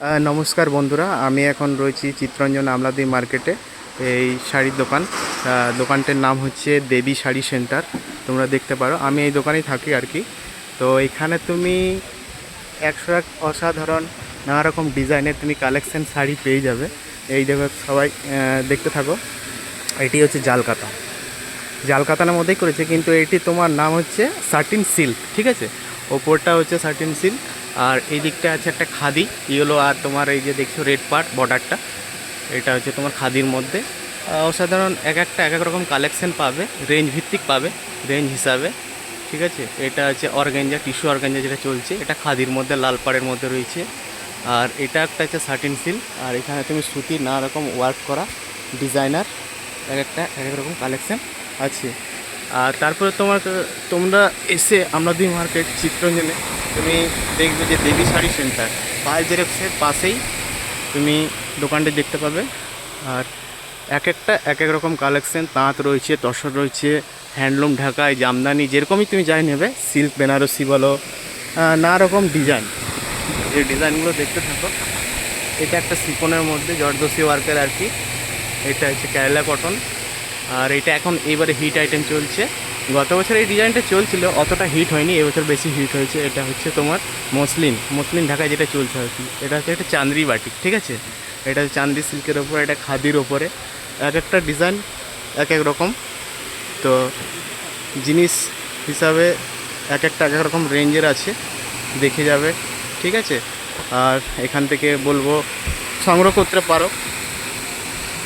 নমস্কার বন্ধুরা, আমি এখন রয়েছি চিত্তরঞ্জন আমলাদি মার্কেটে, এই শাড়ির দোকান। দোকানটার নাম হচ্ছে দেবী শাড়ি সেন্টার, তোমরা দেখতে পারো। আমি এই দোকানেই থাকি আর কি। তো এখানে তুমি একশো এক অসাধারণ নানা রকম ডিজাইনের তুমি কালেকশন শাড়ি পেয়ে যাবে। এই দেখো সবাই দেখতে থাকো। এটি হচ্ছে জালকাতা। জাল কাতানের মধ্যেই করেছে, কিন্তু এটি তোমার নাম হচ্ছে সার্টিন সিল্ক ঠিক আছে? ওপরটা হচ্ছে সার্টিন সিল্ক আর এই দিকটা আছে একটা খাদি, ইয়েলো আর তোমার এই যে দেখছ রেড পার্ট বর্ডারটা এটা হচ্ছে তোমার খাদির মধ্যে। অসাধারণ এক একটা, এক এক রকম কালেকশন পাবে রেঞ্জ ভিত্তিক পাবে রেঞ্জ হিসাবে, ঠিক আছে? এটা হচ্ছে অর্গ্যাঞ্জা টিস্যু অর্গ্যাঞ্জা যেটা চলছে, এটা খাদির মধ্যে, লাল পাড়ের মধ্যে রয়েছে। আর এটা একটা হচ্ছে সার্টিন সিল্ক আর এখানে তুমি সুতি নানা রকম ওয়ার্ক করা ডিজাইনার এক একটা, এক এক রকম কালেকশন আছে। আর তারপরে তোমার, তোমরা এসে আমাদের মার্কেট চিত্রঞ্জনে তুমি দেখবে যে দেবী শাড়ি সেন্টার পাল জেরক্সের পাশেই তুমি দোকানটি দেখতে পাবে। আর এক একটা, এক এক রকম কালেকশন তাঁত রয়েছে, তসর রয়েছে হ্যান্ডলুম ঢাকায় জামদানি, যেরকমই তুমি যাই নেবে সিল্ক বেনারসি বলো নানা রকম ডিজাইন যে ডিজাইনগুলো দেখতে থাকো। এটা একটা সিপনের মধ্যে জর্দসি ওয়ার্কের আর কি। এটা হচ্ছে কেরালা কটন আর এটা এখন এবারে হিট আইটেম চলছে। গত বছর এই ডিজাইনটা চলছিল, অতটা হিট হয়নি এবছর বেশি হিট হয়েছে। এটা হচ্ছে তোমার মসলিন মসলিন ঢাকায় যেটা চলছে আর কি। এটা হচ্ছে একটা চান্দ্রি বাটিক ঠিক আছে? এটা হচ্ছে চান্দ্রি সিল্কের ওপর, এটা খাদির ওপরে। এক একটা ডিজাইন এক এক রকম। তো জিনিস হিসাবে এক একটা এক এক রকম রেঞ্জের আছে, দেখে যাবে, ঠিক আছে? আর এখান থেকে বলব সংগ্রহ করতে পারো।